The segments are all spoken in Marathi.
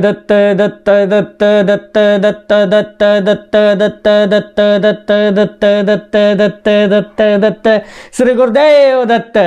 दत्त दत्त दत्त दत्त दत्त दत्त दत्त दत्त दत्त दत्त दत्त दत्त दत्त दत्त दत्त श्री गुरुदेव दत्त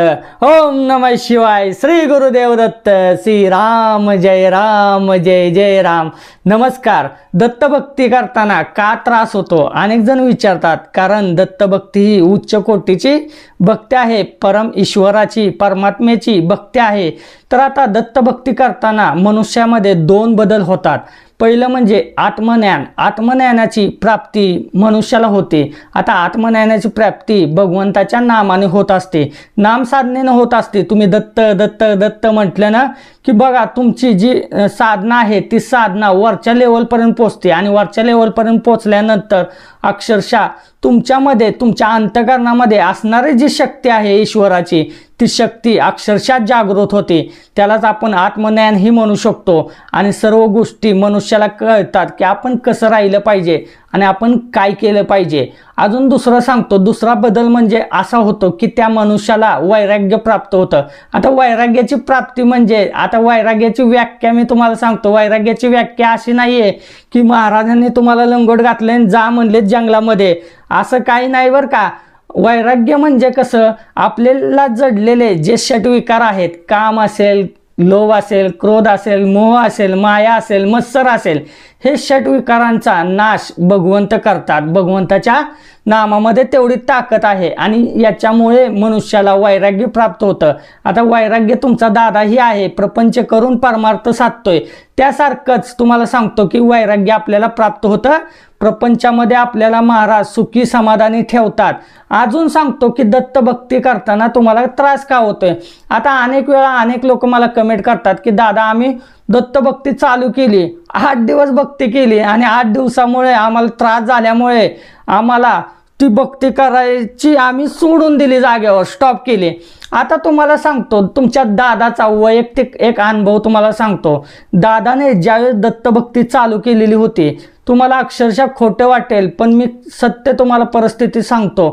ओम नमः शिवाय श्री गुरुदेव दत्त श्री राम जय राम जय जय राम नमस्कार दत्तभक्ती करताना का त्रास होतो अनेक जण विचारतात कारण दत्तभक्ती ही उच्च कोटीची भक्ती आहे परम ईश्वराची परमात्म्याची भक्ती आहे तर आता दत्तभक्ती करताना मनुष्यामध्ये दोन बदल होतात. पहिलं म्हणजे आत्मज्ञान. आत्मज्ञानाची प्राप्ती मनुष्याला होते. आता आत्मज्ञानाची प्राप्ती भगवंताच्या नामाने होत असते. नाम साधनेनं होत असते. तुम्ही दत्त दत्त दत्त म्हटलं ना की बघा तुमची जी साधना आहे ती साधना वरच्या लेवलपर्यंत पोचते आणि वरच्या लेवलपर्यंत पोचल्यानंतर अक्षरशः तुमच्यामध्ये तुमच्या अंतकरणामध्ये असणारी जी शक्ती आहे ईश्वराची ती शक्ती अक्षरशः जागृत होते. त्यालाच आपण आत्मज्ञान ही म्हणू शकतो. आणि सर्व गोष्टी मनुष्य मनुष्याला कळतात की आपण कसं राहिलं पाहिजे आणि आपण काय केलं पाहिजे. अजून दुसरं सांगतो दुसरा बदल म्हणजे असा होतो की त्या मनुष्याला वैराग्य प्राप्त होतं. आता वैराग्याची प्राप्ती म्हणजे आता वैराग्याची व्याख्या मी तुम्हाला सांगतो. वैराग्याची व्याख्या अशी नाही आहे की महाराजांनी तुम्हाला लंगोट घातले आणि जा म्हणले जंगलामध्ये. असं काही नाही बरं का. वैराग्य म्हणजे कसं आपल्याला जडलेले जे षटविकार आहेत काम असेल लोभ असेल क्रोध असेल मोह असेल माया असेल मत्सर असेल हे षटविकारांचा नाश भगवंत करतात. भगवंताच्या नामामध्ये तेवढी ताकद आहे आणि याच्यामुळे मनुष्याला वैराग्य प्राप्त होतं. आता वैराग्य तुमचा दादाही आहे. प्रपंच करून परमार्थ साधतोय. त्यासारखंच तुम्हाला सांगतो की वैराग्य आपल्याला प्राप्त होतं. प्रपंचामध्ये आपल्याला महाराज सुखी समाधानी ठेवतात. अजून सांगतो की दत्तभक्ती करताना तुम्हाला त्रास का होतोय? आता अनेक वेळा अनेक लोक मला कमेंट करतात की दादा आम्ही दत्तभक्ती चालू केली. आठ दिवस भक्ती केली आणि आठ दिवसामुळे आम्हाला त्रास झाल्यामुळे आम्हाला ती भक्ती करायची आम्ही सोडून दिली जागेवर स्टॉप केली. आता तुम्हाला सांगतो तुमच्या दादाचा वैयक्तिक एक अनुभव तुम्हाला सांगतो. दादाने ज्यावेळेस दत्तभक्ती चालू केलेली होती तुम्हाला अक्षरशः खोटं वाटेल पण मी सत्य तुम्हाला परिस्थिती सांगतो.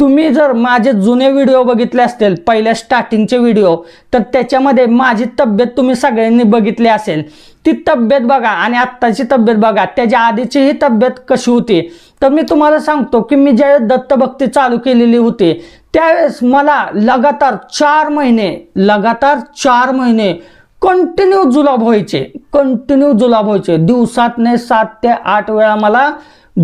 तुम्ही जर माझे जुने व्हिडिओ बघितले असतील पहिल्या स्टार्टिंगचे व्हिडिओ तर त्याच्यामध्ये माझी तब्येत तुम्ही सगळ्यांनी बघितली असेल. ती तब्येत बघा आणि आत्ताची तब्येत बघा. त्याच्या आधीचीही तब्येत कशी होती? तर मी तुम्हाला सांगतो की मी ज्यावेळेस दत्तभक्ती चालू केलेली होती त्यावेळेस मला लगातार चार महिने लगातार चार महिने कंटिन्यू जुलाब व्हायचे. कंटिन्यू जुलाब व्हायचे. दिवसातने सात ते आठ वेळा मला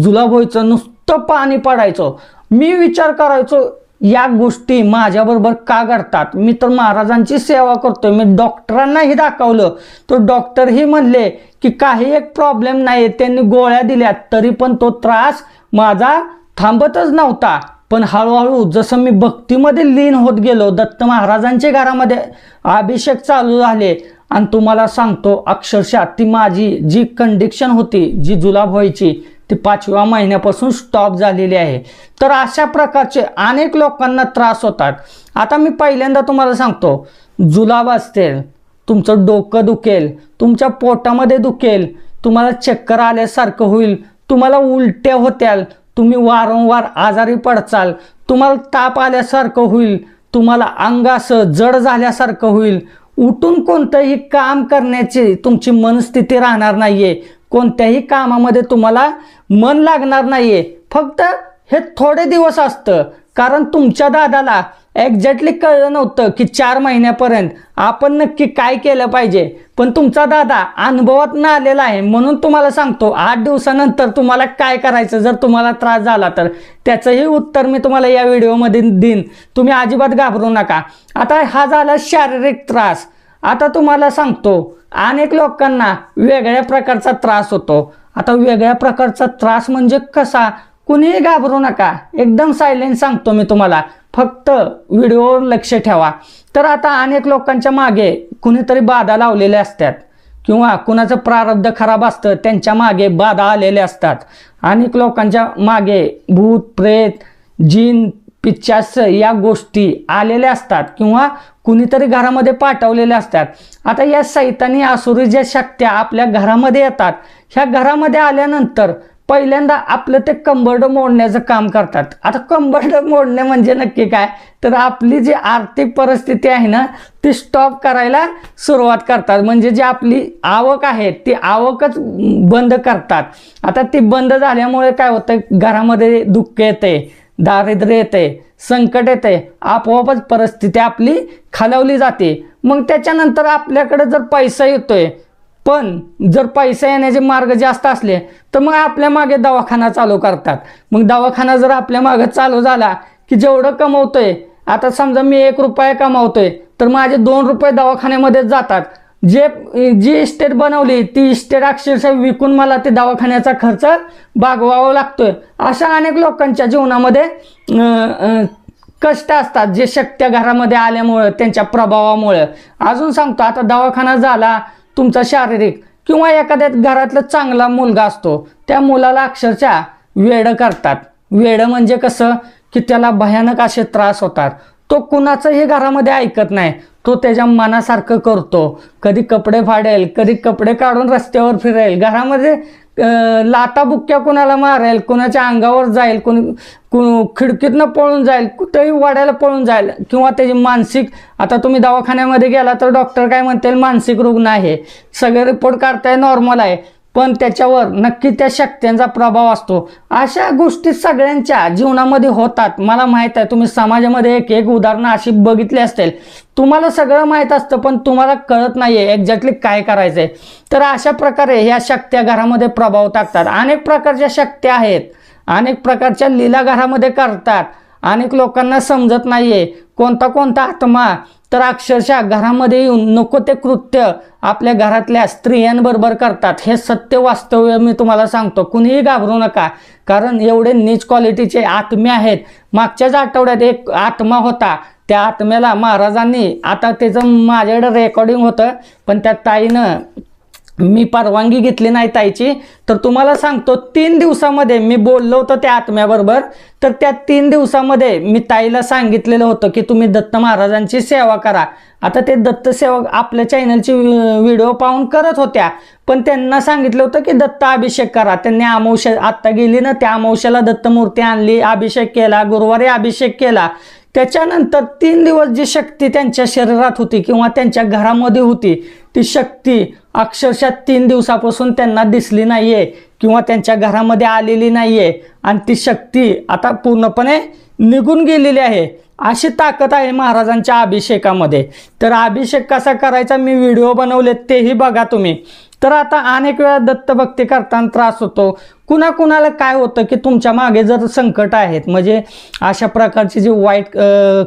जुलाब व्हायचं. नुसतं पाणी पडायचं. मी विचार करायचो या गोष्टी माझ्याबरोबर का घडतात? मी तर महाराजांची सेवा करतोय. मी डॉक्टरांनाही दाखवलं. तर डॉक्टरही म्हणले की काही एक प्रॉब्लेम नाही त्यांनी गोळ्या दिल्या तरी पण तो त्रास माझा थांबतच नव्हता. पण हळूहळू जसं मी भक्तीमध्ये लीन होत गेलो दत्त महाराजांच्या घरामध्ये अभिषेक चालू झाले. आणि तुम्हाला सांगतो अक्षरशः ती माझी जी कंडिक्शन होती जी जुलाब व्हायची ती पाचव्या महिन्यापासून स्टॉप झालेली आहे. तर अशा प्रकारचे अनेक लोकांना त्रास होतात. आता मी पहिल्यांदा तुम्हाला सांगतो जुलाब असतील तुमचं डोकं दुखेल तुमच्या पोटामध्ये दुखेल तुम्हाला चक्कर आल्यासारखं होईल तुम्हाला उलट्या होत्याल तुम्ही वारंवार आजारी पडचाल तुम्हाला ताप आल्यासारखं होईल तुम्हाला अंगासं जड झाल्यासारखं होईल. उठून कोणतंही काम करण्याची तुमची मनस्थिती राहणार नाही आहे कोणत्याही कामामध्ये तुम्हाला मन लागणार नाही आहे फक्त हे थोडे दिवस असतं. कारण तुमच्या दादाला एक्झॅक्टली कळलं नव्हतं की चार महिन्यापर्यंत आपण नक्की काय केलं पाहिजे. पण तुमचा दादा अनुभवात न आलेला आहे म्हणून तुम्हाला सांगतो आठ दिवसानंतर तुम्हाला काय करायचं जर तुम्हाला त्रास झाला तर? त्याचंही उत्तर मी तुम्हाला या व्हिडिओमध्ये देईन. तुम्ही अजिबात घाबरू नका. आता हा झाला शारीरिक त्रास. आता तुम्हाला सांगतो अनेक लोकांना वेगळ्या प्रकारचा त्रास होतो. आता वेगळ्या प्रकारचा त्रास म्हणजे कसा? कुणीही घाबरू नका. एकदम सायलेंट सांगतो मी तुम्हाला. फक्त व्हिडिओवर लक्ष ठेवा. तर आता अनेक लोकांच्या मागे कुणीतरी बाधा लावलेल्या असतात. किंवा कुणाचं प्रारब्ध खराब असतं त्यांच्या मागे बाधा आलेल्या असतात. अनेक लोकांच्या मागे भूत प्रेत जीन पिच्चास या गोष्टी आलेल्या असतात. किंवा कुणीतरी घरामध्ये पाठवलेल्या असतात. आता या सैतानी आसुरी ज्या शक्त्या आपल्या घरामध्ये येतात ह्या घरामध्ये आल्यानंतर पहिल्यांदा आपलं ते कंबरड मोडण्याचं काम करतात. आता कंबरड मोडणे म्हणजे नक्की काय? तर आपली जी आर्थिक परिस्थिती आहे ना ती स्टॉप करायला सुरुवात करतात. म्हणजे जी आपली आवक आहे ती आवकच बंद करतात. आता ती बंद झाल्यामुळे काय होतं? घरामध्ये दुःख येते दारिद्र्य येते संकट येते. आपोआपच परिस्थिती आपली खालवली जाते. मग त्याच्यानंतर आपल्याकडे जर पैसा येतोय पण जर पैसा येण्याचे मार्ग जास्त असले तर मग आपल्या मागे दवाखाना चालू करतात. मग दवाखाना जर आपल्या मागे चालू झाला की जेवढं कमवतोय आता समजा मी एक रुपया कमावतोय तर माझे दोन रुपये दवाखान्यामध्येच जातात. जे जी इस्टेट बनवली ती इस्टेट अक्षरशः विकून मला ते दवाखान्याचा खर्च भागवावा लागतोय. अशा अनेक लोकांच्या जीवनामध्ये कष्ट असतात जे शक्य घरामध्ये आल्यामुळं त्यांच्या प्रभावामुळं. अजून सांगतो आता दवाखाना झाला तुमचा शारीरिक किंवा एखाद्या घरातला चांगला मुलगा असतो त्या मुलाला अक्षरशः वेडं करतात. वेडं म्हणजे कसं? की त्याला भयानक असे त्रास होतात. तो कुणाचंही घरामध्ये ऐकत नाही. तो त्याच्या मनासारखं करतो. कधी कपडे फाडेल कधी कपडे काढून रस्त्यावर फिरेल. घरामध्ये लाता बुक्क्या कुणाला मारेल कुणाच्या अंगावर जाईल कोणी कु खिडकीतनं पळून जाईल कुठंही वाड्याला पळून जाईल किंवा त्याची मानसिक आता तुम्ही दवाखान्यामध्ये गेला तर डॉक्टर काय म्हणतील? मानसिक रुग्ण आहे. सगळे रिपोर्ट काढताय नॉर्मल आहे. पण त्याच्यावर नक्की त्या शक्त्यांचा प्रभाव असतो. अशा गोष्टी सगळ्यांच्या जीवनामध्ये होतात. मला माहीत आहे तुम्ही समाजामध्ये एक एक उदाहरणं अशी बघितली असतील. तुम्हाला सगळं माहीत असतं पण तुम्हाला कळत नाही आहे एक्झॅक्टली काय करायचंय. तर अशा प्रकारे ह्या शक्त्या घरामध्ये प्रभाव टाकतात. अनेक प्रकारच्या शक्त्या आहेत. अनेक प्रकारच्या लीला घरामध्ये करतात. अनेक लोकांना समजत नाही आहे कोणता कोणता आत्मा तर अक्षरशः घरामध्ये येऊन नको ते कृत्य आपल्या घरातल्या स्त्रियांबरोबर करतात. हे सत्य वास्तव्य मी तुम्हाला सांगतो. कुणीही घाबरू नका. कारण एवढे नीच क्वालिटीचे आत्मे आहेत. मागच्याच आठवड्यात एक आत्मा होता. त्या आत्म्याला महाराजांनी आता त्याचं माझ्याकडे रेकॉर्डिंग होतं पण त्या ताईनं मी परवानगी घेतली नाही ताईची. तर तुम्हाला सांगतो तीन दिवसामध्ये मी बोललो होतो त्या आत्म्याबरोबर. तर त्या तीन दिवसामध्ये मी ताईला सांगितलेलं होतं की तुम्ही दत्त महाराजांची सेवा करा. आता ते दत्त सेवा आपल्या चॅनलची व्हिडिओ पाहून करत होत्या. पण त्यांना सांगितलं होतं की दत्त अभिषेक करा. त्यांनी अमावश्या आत्ता गेली ना त्या अमावश्याला दत्त मूर्ती आणली अभिषेक केला गुरुवारी अभिषेक केला. त्याच्यानंतर तीन दिवस जी शक्ती त्यांच्या शरीरात होती किंवा त्यांच्या घरामध्ये होती ती शक्ती अक्षरशः तीन दिवसापासून त्यांना दिसली नाहीये किंवा त्यांच्या घरामध्ये आलेली नाहीये. आणि ती शक्ती आता पूर्णपणे निघून गेलेली आहे. अशी ताकद आहे महाराजांच्या अभिषेकामध्ये. तर अभिषेक कसा करायचा? मी व्हिडिओ बनवले तेही बघा तुम्ही. तर आता अनेक वेळा दत्तभक्ती करताना त्रास होतो. कुणाकुणाला काय होतं की तुमच्या मागे जर संकट आहेत म्हणजे अशा प्रकारचे जे वाईट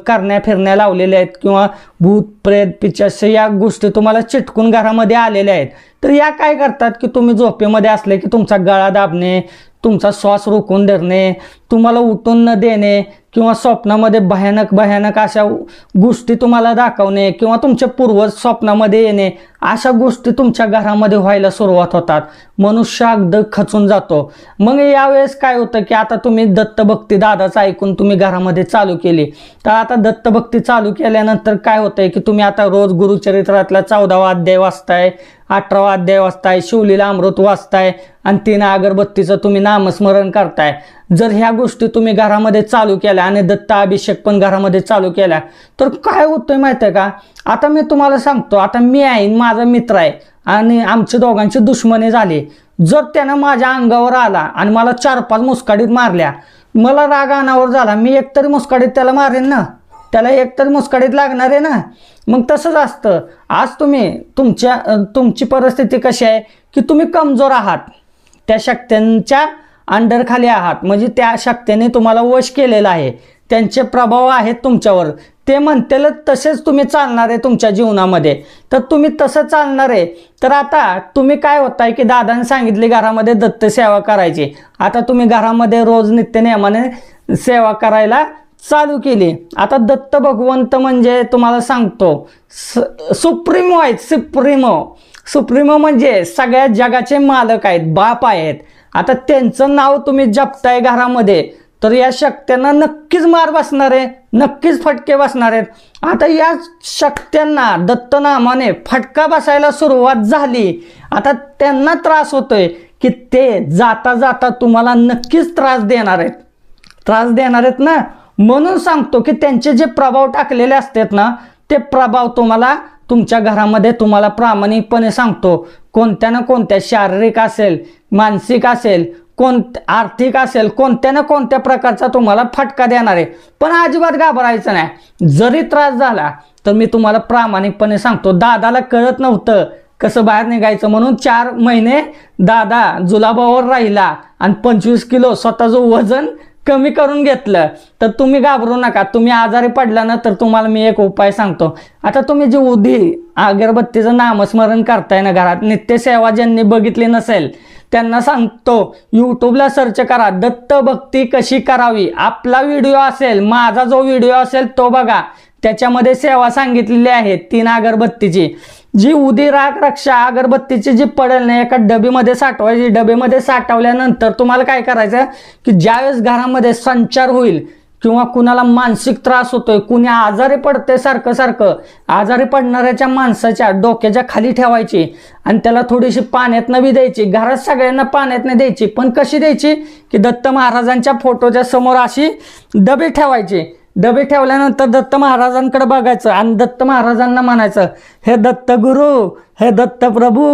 करण्या फिरण्या लावलेल्या आहेत किंवा भूत प्रेत पिचास या गोष्टी तुम्हाला चिटकून घरामध्ये आलेल्या आहेत. तर या काय करतात की तुम्ही झोपेमध्ये असले की तुमचा गळा दाबणे तुमचा श्वास रोखून धरणे तुम्हाला उठून न देणे किंवा स्वप्नामध्ये भयानक भयानक अशा गोष्टी तुम्हाला दाखवणे किंवा तुमचे पूर्वज स्वप्नामध्ये येणे अशा गोष्टी तुमच्या घरामध्ये व्हायला सुरुवात होतात. मनुष्य अगद खचून जातो. मग यावेळेस काय होतं की आता तुम्ही दत्तभक्ती दादाचं ऐकून तुम्ही घरामध्ये चालू केली. तर आता दत्तभक्ती चालू केल्यानंतर काय होतंय की तुम्ही आता रोज गुरुचरित्रातला चौदावा अध्याय वाचताय अठरावा अध्याय वाचताय शिवलीला अमृत वाचताय आणि तीन अगरबत्तीचं तुम्ही नामस्मरण करताय. जर ह्या गोष्टी तुम्ही घरामध्ये चालू केल्या आणि दत्त अभिषेक पण घरामध्ये चालू केल्या तर काय होतंय माहिती आहे का? आता मी तुम्हाला सांगतो आता मी आहे माझा मित्र आहे आणि आमच्या दोघांची दुश्मनी झाली. जर त्यानं माझ्या अंगावर आला आणि मला चार पाच मुस्काडीत मारल्या मला राग अनावर झाला मी एकतरी मुस्काडीत त्याला मारेन ना? त्याला एकतरी मुस्काडीत लागणार आहे ना? मग तसंच असतं. आज तुम्ही तुमच्या तुमची परिस्थिती कशी आहे की तुम्ही कमजोर आहात. त्या शक्त्यांच्या अंडरखाली आहात. म्हणजे त्या शक्तीने तुम्हाला वश केलेलं आहे. त्यांचे प्रभाव आहेत तुमच्यावर. ते म्हणतील तसेच तुम्ही चालणार आहे तुमच्या जीवनामध्ये. तर तुम्ही तसं चालणार आहे. तर आता तुम्ही काय होताय की दादाने सांगितले घरामध्ये दत्त सेवा करायची. आता तुम्ही घरामध्ये रोज नित्य नियमाने सेवा करायला चालू केली. आता दत्त भगवंत म्हणजे तुम्हाला सांगतो सुप्रीमो आहेत सुप्रीमो. सुप्रीमो म्हणजे सगळ्या जगाचे मालक आहेत बाप आहेत. आता त्यांचं नाव तुम्ही जपताय घरामध्ये. तर या शक्त्यांना नक्कीच मार बसणार आहे नक्कीच फटके बसणार आहेत. आता या शक्त्यांना दत्तनामाने फटका बसायला सुरुवात झाली. आता त्यांना त्रास होतोय की ते जाता जाता तुम्हाला नक्कीच त्रास देणार आहेत. त्रास देणार आहेत ना? म्हणून सांगतो की त्यांचे जे प्रभाव टाकलेले असतात ना ते प्रभाव तुम्हाला तुमच्या घरामध्ये तुम्हाला प्रामाणिकपणे सांगतो. कोणत्या ना कोणत्या शारीरिक असेल मानसिक असेल कोण आर्थिक असेल कोणत्या ना कोणत्या प्रकारचा तुम्हाला फटका देणार आहे. पण अजिबात घाबरायचं नाही. जरी त्रास झाला तर मी तुम्हाला प्रामाणिकपणे सांगतो दादाला कळत नव्हतं कसं बाहेर निघायचं म्हणून चार महिने दादा जुलाबावर राहिला आणि पंचवीस किलो स्वतःचं वजन कमी करून घेतलं तर तुम्ही घाबरू नका. तुम्ही आजारी पडला ना तर तुम्हाला मी एक उपाय सांगतो. आता तुम्ही जे उदी अगरबत्तीचं नामस्मरण करताय ना घरात नित्यसेवा ज्यांनी बघितली नसेल त्यांना सांगतो यूट्यूबला सर्च करा दत्त भक्ती कशी करावी? आपला व्हिडिओ असेल माझा जो व्हिडिओ असेल तो बघा. त्याच्यामध्ये सेवा सांगितलेली आहे तीन अगरबत्तीची. जी उदी रक्षा अगरबत्तीची जी पडेल ना एका डबीमध्ये साठवायची डबेमध्ये साठवल्यानंतर तुम्हाला काय करायचं की ज्यावेळेस घरामध्ये संचार होईल किंवा कुणाला मानसिक त्रास होतोय कुणी आजारी पडते सारखं सारखं आजारी पडणाऱ्याच्या माणसाच्या डोक्याच्या खाली ठेवायची आणि त्याला थोडीशी पाण्यात बी द्यायची. घरात सगळ्यांना पाण्यातनं द्यायची. पण कशी द्यायची की दत्त महाराजांच्या फोटोच्या समोर अशी डबे ठेवायची. डबे ठेवल्यानंतर दत्त महाराजांकडे बघायचं आणि दत्त महाराजांना म्हणायचं हे दत्त गुरु हे दत्त प्रभू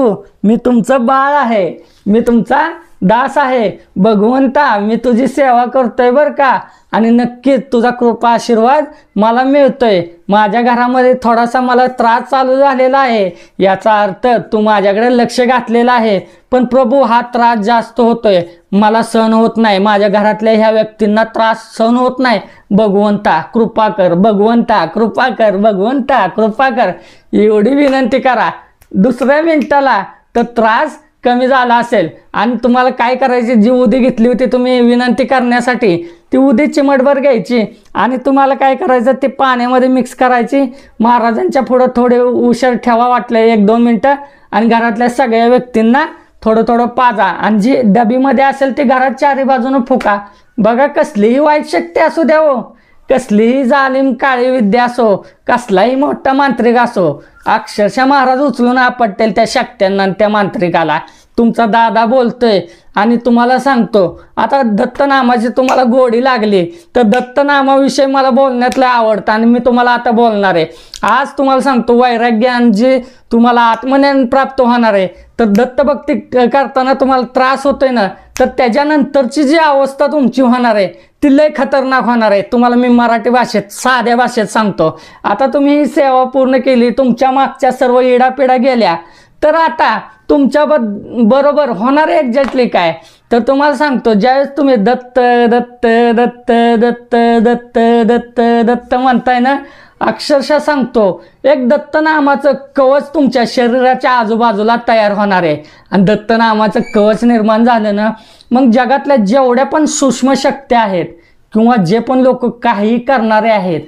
मी तुमचं बाळ आहे मी तुमचा दास आहे भगवंता मी तुझी सेवा करतोय बरं का? आणि नक्कीच तुझा कृपा आशीर्वाद मला मिळतोय. माझ्या घरामध्ये थोडासा मला त्रास चालू झालेला आहे. याचा अर्थ तू माझ्याकडे लक्ष घातलेलं आहे. पण प्रभू हा त्रास जास्त होतोय. मला सहन होत नाही. माझ्या घरातल्या ह्या व्यक्तींना त्रास सहन होत नाही. भगवंता कृपा कर. भगवंता कृपा कर. भगवंता कृपा कर. एवढी विनंती करा. दुसऱ्या मिनिटाला तर त्रास कमी झाला असेल. आणि तुम्हाला काय करायची? जी उदी घेतली होती तुम्ही विनंती करण्यासाठी ती उदी चिमटभर घ्यायची. आणि तुम्हाला काय करायचं? ते पाण्यामध्ये मिक्स करायची. महाराजांच्या पुढं थोडे उशीर ठेवा वाटलं एक दोन मिनटं. आणि घरातल्या सगळ्या व्यक्तींना थोडं थोडं पाजा. आणि जी डबीमध्ये असेल ती घरात चारी बाजूनं फुका. बघा कसलीही वाईट शक्ती असू द्या हो. कसलीही जालिम काळी विद्या असो कसलाही मोठा मांत्रिक असो अक्षरशः महाराज उचलून आपटतील त्या शक्त्यांना त्या मांत्रिकाला. तुमचा दादा बोलतोय आणि तुम्हाला सांगतो. आता दत्तनामाची तुम्हाला गोडी लागली. तर दत्तनामाविषयी मला बोलण्यातलं आवडतं आणि मी तुम्हाला आता बोलणार आहे. आज तुम्हाला सांगतो वैराग्यान जे तुम्हाला आत्मज्ञान प्राप्त होणार आहे. तर दत्तभक्ती करताना तुम्हाला त्रास होतोय ना तर त्याच्यानंतरची जी अवस्था तुमची होणार आहे ती लय खतरनाक होणार आहे. तुम्हाला मी मराठी भाषेत साध्या भाषेत सांगतो. आता तुम्ही ही सेवा पूर्ण केली तुमच्या मागच्या सर्व इडापिडा गेल्या तर आता तुमच्या बरोबर होणार एक्झॅक्टली काय? तर तुम्हाला सांगतो ज्यावेळेस तुम्ही दत्त दत्त दत्त दत्त दत्त दत्त दत्त म्हणताय ना अक्षरशः सांगतो एक दत्त नामाचं कवच तुमच्या शरीराच्या आजूबाजूला तयार होणार आहे. आणि दत्त नामाचं कवच निर्माण झालं ना मग जगातल्या जेवढ्या पण सूक्ष्म शक्त्या आहेत किंवा जे पण लोक काही करणारे आहेत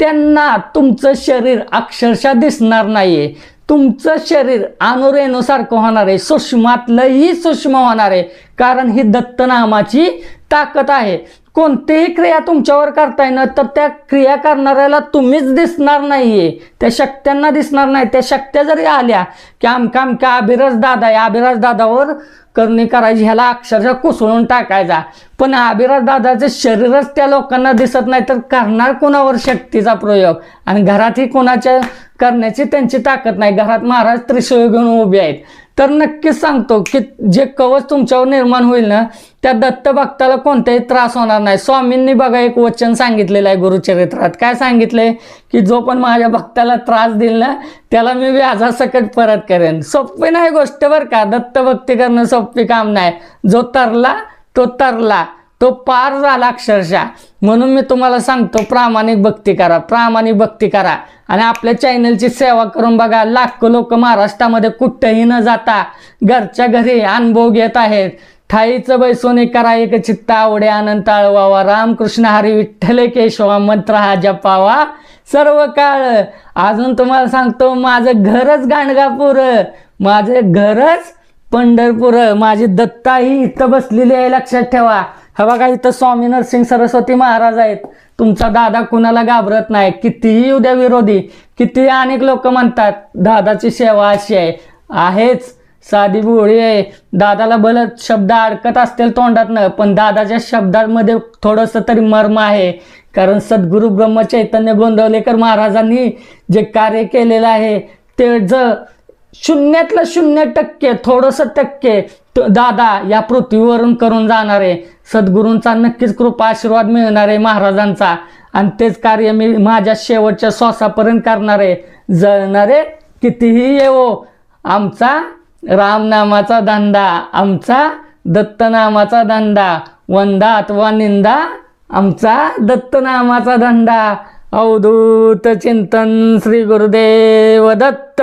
त्यांना तुमचं शरीर अक्षरशः दिसणार नाहीये. तुमचं शरीर अनुरेणूसारखं होणार आहे. सूक्ष्मातलंही सूक्ष्म होणार आहे. कारण ही दत्तनामाची ताकद आहे. कोणतीही क्रिया तुमच्यावर करता ना तर त्या क्रिया करणाऱ्याला तुम्हीच दिसणार नाहीये. त्या शक्त्यांना दिसणार नाही. त्या शक्त्या जरी आल्या की आमका आमका अभिराज दादा आहे. अभिराज दादावर करणी करायची ह्याला अक्षरशः कोसळून टाकायचा. पण अभिराज दादाचं शरीरच त्या लोकांना दिसत नाही तर करणार कोणावर शक्तीचा प्रयोग? आणि घरातही कोणाच्या करण्याची त्यांची ताकद नाही. घरात महाराज त्रिशूळ घेऊन उभे आहेत. तर नक्कीच सांगतो की जे कवच तुमच्यावर निर्माण होईल ना त्या दत्त भक्ताला कोणताही त्रास होणार नाही. स्वामींनी बघा एक वचन सांगितलेलं आहे गुरुचरित्रात. काय सांगितलंय? की जो पण माझ्या भक्ताला त्रास देईल ना त्याला मी व्याजासकट परत करेन. सोपी नाही गोष्ट बरं का? दत्त भक्ती करणं सोपी काम नाही. जो तरला तो तरला. तो पार झाला अक्षरशः. म्हणून मी तुम्हाला सांगतो प्रामाणिक भक्ती करा प्रामाणिक भक्ती करा. आणि आपल्या चॅनलची सेवा करून बघा लाखो लोक महाराष्ट्रामध्ये कुठंही न जाता घरच्या घरी अनुभव घेत आहेत. ठाईचं बैसोने करा एक चित्त आवडे आनंद आळवावा. रामकृष्ण हरी विठ्ठल केशवा मंत्र हा जपावा. सर्व काळ. अजून तुम्हाला सांगतो माझं घरच गाणगापूर माझे घरच पंढरपूर. माझी दत्ता ही इथं बसलेली आहे लक्षात ठेवा. हे बघा इथं स्वामी नरसिंग सरस्वती महाराज आहेत. तुमचा दादा कुणाला घाबरत नाही? कितीही उद्या विरोधी. कितीही अनेक लोक म्हणतात दादाची सेवा अशी आहे. आहेच. साधी बोळी आहे. दादाला भलं शब्द अडकत असतील तोंडातनं पण दादाच्या शब्दांमध्ये थोडंसं तरी मर्म आहे. कारण सद्गुरू ब्रह्मचैतन्य गोंदवलेकर महाराजांनी जे कार्य केलेलं आहे ते ज शून्यातलं शून्य टक्के थोडंसं टक्के त- दादा या पृथ्वीवरून करून जाणार. आहे सद्गुरूंचा नक्कीच कृपा आशीर्वाद मिळणार आहे महाराजांचा. आणि तेच कार्य मी माझ्या शेवटच्या श्वासापर्यंत करणार. आहे जळणारे कितीही येवो आमचा रामनामाचा धंदा आमचा दत्तनामाचा धंदा वंदा अथवा निंदा आमचा दत्तनामाचा धंदा. अवधूत चिंतन श्री गुरुदेव दत्त.